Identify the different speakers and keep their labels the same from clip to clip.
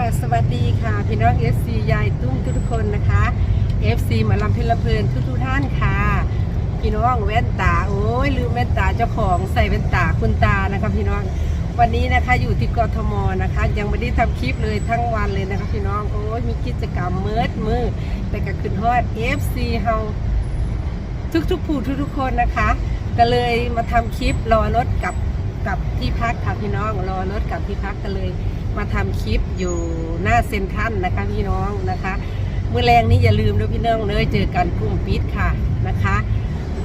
Speaker 1: ราบสวัสดีค่ะ พี่น้อง FC ยายตุ้มทุกๆคนนะคะ FC หมาลำเพลเพลินทุกๆท่านค่ะ พี่น้องแว่นตาโอ้ยลืมแว่นตาเจ้าของใส่แว่นตาคุณตานะคะพี่น้องวันนี้นะคะอยู่ที่กทมนะคะ ยังไม่ได้ทำคลิปเลยทั้งวันเลยนะคะพี่น้องโอ้ยมีกิจกรรมเมิดมือแต่ก็ขึ้นฮอด FC เฮาทุกๆผู้ทุกๆคนนะคะ ก็เลยมาทำคลิปรอรถกับกับที่พักค่ะพี่น้องรอรถกับที่พักก็เลย มาทำคลิปอยู่หน้าเซ็นทรัลนะคะพี่น้องนะคะเมื่อแรงนี้อย่าลืมด้วยพี่น้องเลยเจอกันกลุ่มปิดค่ะนะคะ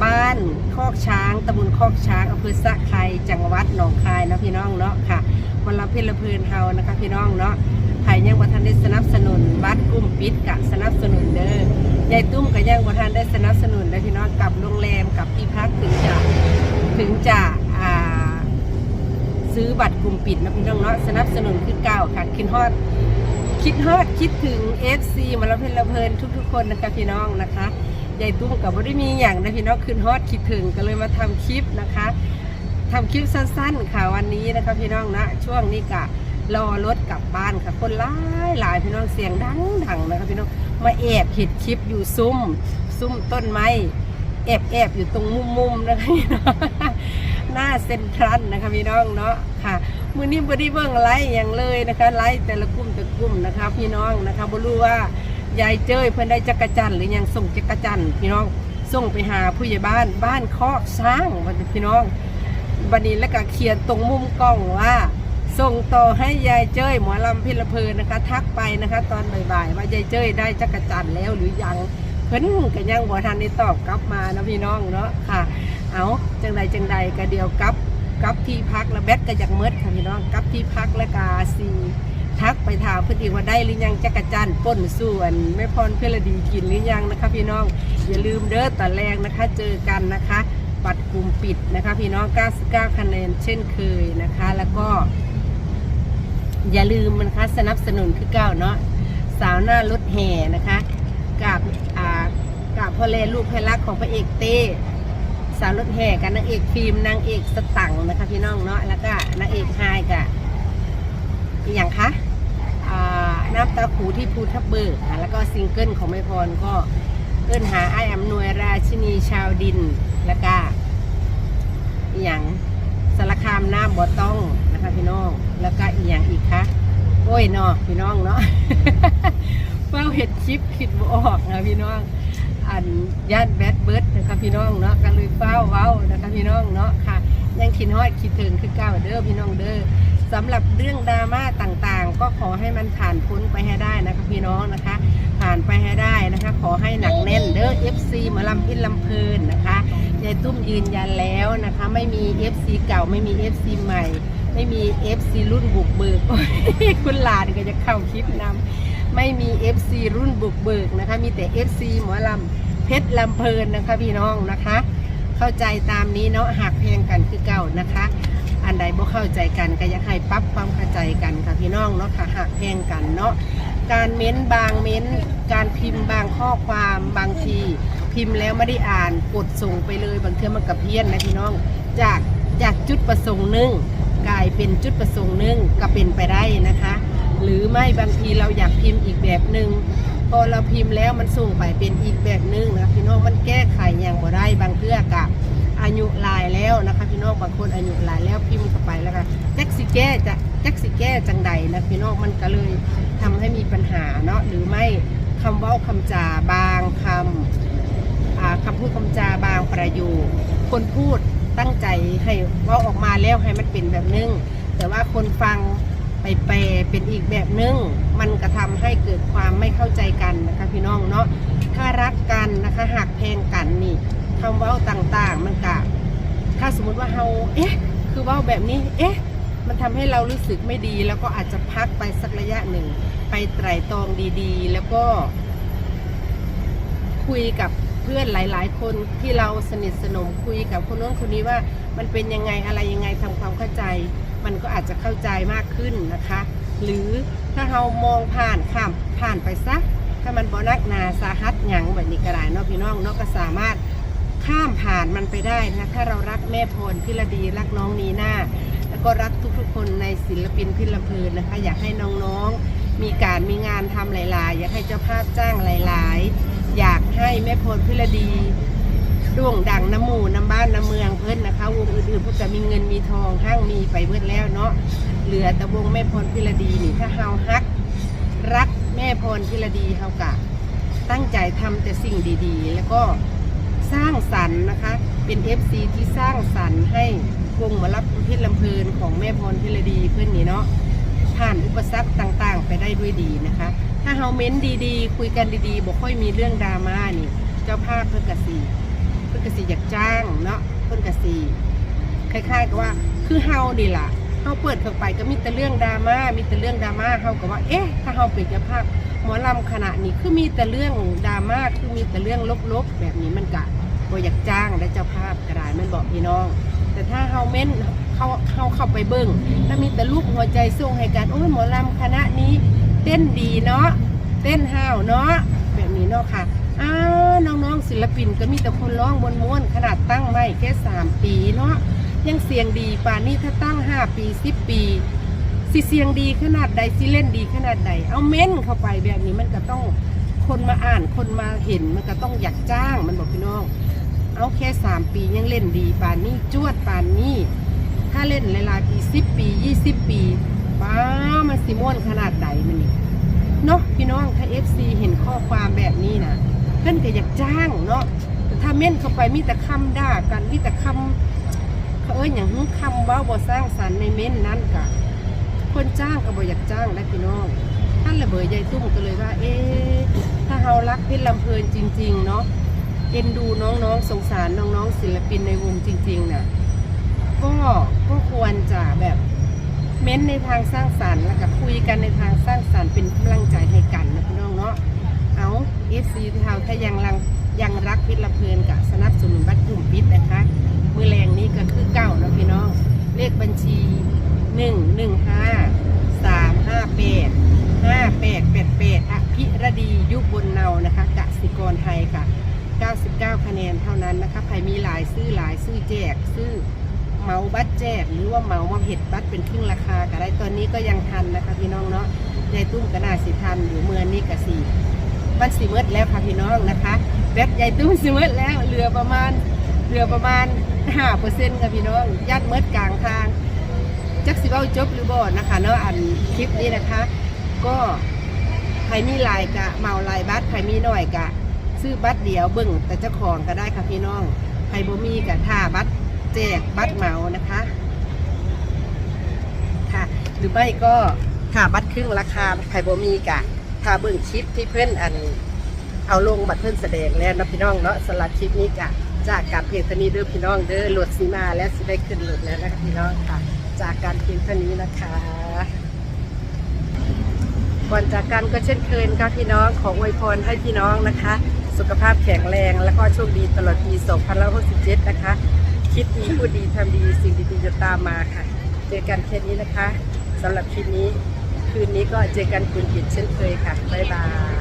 Speaker 1: บ้านคอกช้างตำบลคอกช้างอำเภอสะไครจังหวัดหนองคายนะพี่น้องเนาะค่ะวันละเพลินเพลินเฮานะคะ พี่น้องเนาะใครยังบ่ทันได้สนับสนุนบัตรกลุ่มปิดกะสนับสนุนเด้อยายตุ้มกับยังบ่ทันได้สนับสนุนนะพี่น้องกับโรงแรมกับที่พักถึงจะถึงจะอ่า ซื้อบัตรกลุ่มปิดนะพี่น้องเนาะสนับสนุนคือเก่าค่ะคิดฮอดคิดฮอดคิดถึง FC มาแล้วเพลินละเพลินทุกๆคนนะคะพี่น้องนะคะยายตุ้มกับว่าได้มีอย่างนะพี่น้องคืนฮอดคิดถึงก็เลยมาทำคลิปนะคะทำคลิปสั้นๆค่ะวันนี้นะคะพี่น้องนะช่วงนี้กะรอรถกลับบ้านค่ะ คนหลายหลายพี่น้องเสียงดังดังๆนะคะพี่น้องมาแอบเห็ดคลิปอยู่ซุ้ม ซุ้มต้นไม้แอบแอบๆอยู่ตรงมุมๆนะคะพี่น้อง หน้าเซ็นทรัลนะคะพี่น้องเนาะค่ะมือนี้บไดีเบิ้งไลฟ์อย่างเลยนะคะไลฟ์แต่ละกลุ่มแต่กลุ่มนะคะ พี่น้องนะคะบ่รู้ว่ายายเจ้ยเพิ่อนได้จักรจันหรือยังส่งจักรจันพี่น้องส่งไปหาผู้ใหญ่บ้านบ้านคอกช้างวันพี่น้องบันนี้แล้วก็เขียนตรงมุมกล้องว่า ส่งต่อให้ยายเจ้ยหมอลำพิรเพลินนะคะ ทักไปนะคะ ตอนบ่ายๆว่ายายเจ้ยได้จักรจันแล้วหรือยังเพิ่นก็ยังบ่ทันได้ตอบกลับมานะพี่น้องเนาะค่ะ เอาจังใดจังใดก็เดียวกับกับที่พักแล้วแบตก็อยากเมดค่ะพี่น้องกับที่พักแล้วกาซีทักไปถามเพื่อนอีกว่าได้หรือยังจักรจันป้นส่วนแม่พรเพื่อดีกินหรือยังนะคะ พี่น้องอย่าลืมเด้อตอนแรกนะคะ เจอกันนะคะบัตรกลุ่มปิดนะคะ พี่น้อง 99 คะแนนเช่นเคยนะคะ แล้วก็ อย่าลืมนะคะสนับสนุนคือเก้าเนาะสาวหน้ารถแห่นะคะกับอ่ากับพ่อเลลูกเพลักของพระเอกเต้ สาวรถแห่กับนางเอกฟิล์มนางเอกสตังค์นะคะพี่น้องเนาะแล้วก็นางเอกไฮกับอีอย่างคะอ่าน้ำตาขูที่ภูทับเบิกค่ะแล้วก็ซิงเกิลของแม่พรก็เอิ้นหาไอ้ายอำนวยราชินีชาวดิน แล้วก็อีอย่างสารคามน้ำบ่อต้องนะคะพี่น้องแล้วก็อีกอย่างอีกคะโอ้ยเนาะพี่น้องเนาะเฝ้าเห็ดคลิปคิดบ่ออกนะพี่น้อง อันย่านแบดเบิร์ดนะคะพี่น้องเนาะก็เลยเฝ้าเว้านะคะพี่น้องเนาะค่ะ ยังคิดฮอดคิดถึงคือเก้าเด้อพี่น้องเด้อสำหรับเรื่องดราม่าต่างๆ ก็ขอให้มันผ่านพ้นไปให้ได้นะคะพี่น้องนะคะ ผ่านไปให้ได้นะคะ ขอให้หนักแน่นเด้อ FC หมาลำพินลำเพลินนะคะยายตุ้มยืนยันแล้วนะคะ ไม่มี FC เก่าไม่มี FC ใหม่ ไม่มี FC รุ่นบุกเบิกคุณหลานก็จะเข้าคลิปนำไม่มี FC รุ่นบุกเบิกนะคะ มีแต่ FC หมอลำ ชรลำเพลินนะคะพี่น้องนะคะ เข้าใจตามนี้เนาะหักเพงกันคือเก่านะคะ อันใดบ่เข้าใจกันก็อยากให้ปรับความเข้าใจกันค่ะพี่น้องเนาะค่ะหักเพงกันเนาะการเม้นบางเม้น การพิมพ์บางข้อความบางที พิมพ์แล้วไม่ได้อ่านกดส่งไปเลยบางเทีมันกับเพี้ยนนะพี่น้องจากจากจุดประสงค์หนึ่งกลายเป็นจุดประสงค์หนึ่งก็เป็นไปได้นะคะ หรือไม่บางทีเราอยากพิมพ์อีกแบบหนึ่ง พอเราพิมพ์แล้วมันส่งไปเป็นอีกแบบหนึ่งนะพี่น้องมันแก้ไขอย่างบ่ได้บางเพื่อกับอายุลายแล้วนะคะพี่น้องบางคนอายุลายแล้วพิมพ์เข้าไปแล้วค่ะแจ็คสิแก้จะแจ็คสิแก้จังใดนะพี่น้องมันก็เลยทำให้มีปัญหาเนาะหรือไม่คำเว่าคำจาบางคำอ่าคำพูดคำจาบางประโยคคนพูดตั้งใจให้ว่าออกมาแล้วให้มันเป็นแบบนึงแต่ว่าคนฟัง ไปแปลเป็นอีกแบบนึง มันกระทำให้เกิดความไม่เข้าใจกันนะคะพี่น้องเนาะถ้ารักกันนะคะหักแพงกันนี่คำเว้าต่างๆ มันกะถ้าสมมุติว่าเราเอ๊ะ คือเว้าแบบนี้ เอ๊ะ มันทำให้เรารู้สึกไม่ดี แล้วก็อาจจะพักไปสักระยะหนึ่ง ไปไตร่ตรองดีๆ แล้วก็ คุยกับเพื่อนหลาย ๆ คนที่เราสนิทสนมคุยกับคนโน้นคนนี้ว่ามันเป็นยังไงอะไรยังไงทำความเข้าใจ มันก็อาจจะเข้าใจมากขึ้นนะคะ หรือถ้าเรามองผ่านข้ามผ่านไปซักถ้ามันบนักนาสาหัสหยังแบบนี้ก็ได้นาะพี่น้องนาะก็สามารถข้ามผ่านมันไปได้นะถ้าเรารักแม่พรพิรดีรักน้องนีน่าแล้วก็รักทุกๆ คนในศิลปินพิรเพลินนะคะ อยากให้น้องๆมีการมีงานทำหลาย ๆ อยากให้เจ้าภาพจ้างหลาย ๆ อยากให้แม่พลพิรดีด่วงดังน้ำหมู่น้ำบ้านน้ำเมืองเพิ่นนะคะ วงอื่นๆเพิ่นก็มีเงินมีทองห้างมีไปเบิดแล้วเนาะเหลือแต่วงแม่พลพิรดีนี่ถ้าเฮาฮัก รักแม่พลพิรดีเฮากะ ตั้งใจทำแต่สิ่งดีๆ แล้วก็สร้างสรรค์นะคะ เป็น FC ที่สร้างสรรค์ให้วงมารับเพชรลำเพลินของแม่พรพิรดีเพื่อนนี่เนาะ ผ่านอุปสรรคต่างๆ ไปได้ด้วยดีนะคะ ถ้าเฮาเม้นดีๆ คุยกันดีๆบอกค่อยมีเรื่องดราม่านี่ เจ้าภาพเพื่อนกสีเพื่อนกสีอยากจ้างเนาะเพื่อนกสีคล้ายๆกับว่าคือเฮาดีล่ะเฮาเปิดเข้าไปก็มีแต่เรื่องดราม่ามีแต่เรื่องดราม่าเฮาก็ว่าเอ๊ะถ้าเฮาเป็นเจ้าภาพหมอลำขณะนี้คือมีแต่เรื่องดราม่าคือมีแต่เรื่องลบๆแบบนี้มันกะบ่อยากจ้างและเจ้าภาพก็ได้มันบอกพี่น้อง แต่ถ้าเฮาเม้น เขาเขาเข้าไปเบิ่งถ้ามีแต่ลูกหัวใจส่งให้กันโอ้ยหมอลำคณะนี้เต้นดีเนาะเต้นห้าวเนาะแบบนี้เนาะค่ะอ้าวน้องๆศิลปินก็มีแต่คนร้องม้วนๆขนาดตั้งไม่แค่สามปีเนาะยังเสียงดีป่านนี้ถ้าตั้งห้าปีสิบปีสิเสียงดีขนาดใดสิเล่นดีขนาดใด เอาเม้นเข้าไปแบบนี้มันก็ต้องคนมาอ่านคนมาเห็นมันก็ต้องอยากจ้างมันบอกพี่น้อง เอาแค่สามปียังเล่นดีป่านนี้จวดป่านนี้ ถ้าเล่นหลายๆปีสิบปียี่สิบปีป้ามันสิม่วนขนาดใดมันนี่เนาะพี่น้องถ้าเอฟซีเห็นข้อความแบบนี้นะเพื่อนก็อยากจ้างเนาะแต่ถ้าเม่นเข้าไปมีแต่คำด่ากันมีแต่คำเขาเอ้ยอย่างคำเว่าบ่สร้างสรรค์ในเม่นนั้นกะคนจ้างก็บ่อยากจ้างนะพี่น้องท่านระเบิดยายตุ้มก็เลยว่า เอ๊ถ้าเรารักเพชรลำเพลินจริง ๆ เนาะเอ็นดูน้องๆสงสารน้องๆศิลปินในวงจริงๆน่ะ ก็ก็ควรจะแบบเม้นในทางสร้างสรรค์แล้วก็คุยกันในทางสร้างสรรค์เป็นกำลังใจให้กันนะพี่น้องเนาะเอาเอฟซีเทาถ้ายังรังยังรักพชรลำเพลินกับสนับสนุนบัตรกลุ่มปิดนะคะ มือแรงนี้ก็คือเก้านะพี่น้อง เลขบัญชีหนึ่งหนึ่งห้าสามห้าแปดห้าแปดแปดแปดอภิรดียุบบนเนานะคะกสิกรไทยค่ะ 99 คะแนนเท่านั้นนะคะใครมีหลายซื้อหลายซื้อแจกซื้อ เหมาบัตรแจกหรือว่าเหมามาเห็ดบัตรเป็นครึ่งราคาก็ได้ตอนนี้ก็ยังทันนะคะพี่น้องเนาะยายตุ้มก็น่าสิทันอยู่เมือนี้กับสี่บัตรสีเมดแล้วค่ะพี่น้องนะคะแบตยายตุ้มสีเมดแล้วเหลือประมาณเหลือประมาณ5เปอร์เซ็นต์ค่ะพี่น้องยัดเมดกลางทางจักสิเว้าจบหรือบ่นะคะเนาะอันคลิปนี้นะคะ ก็ใครมีลายกะเมาลายบัตรใครมีหน้อยกะซื้อบัตรเดียวเบิ่งแต่เจ้าของก็ได้ค่ะพี่น้องใครบ่มีกะท่าบัตร แจกบัตรเหมานะคะ ค่ะ หรือไม่ก็ถ้าบัตรครึ่งราคาใครบ่มีกะถ้าเบิ่งคลิปที่เพื่อนอัน เอาลงบัตรเพื่อนแสดงแล้วนะพี่น้องเนาะสำหรับคลิปนี้กะจากการเพียงเท่านี้เด้อพี่น้องเด้อโหลดสีมาแล้วสิได้ขึ้นหลดแล้วนะคะพี่น้องค่ะ จากการเพียงเท่านี้นะคะก่อนจากกันก็เช่นเคยนะคะพี่น้องขออวยพรให้พี่น้องนะคะ สุขภาพแข็งแรง แล้วก็โชคดีตลอดปี 2567 นะคะ คิดดีพูดดีทำดีสิ่งดีๆจะตามมาค่ะ เจอกันแค่นี้นะคะสำหรับคลิปนี้ คืนนี้ก็เจอกันคุณกิจเช่นเคยค่ะ บ๊ายบาย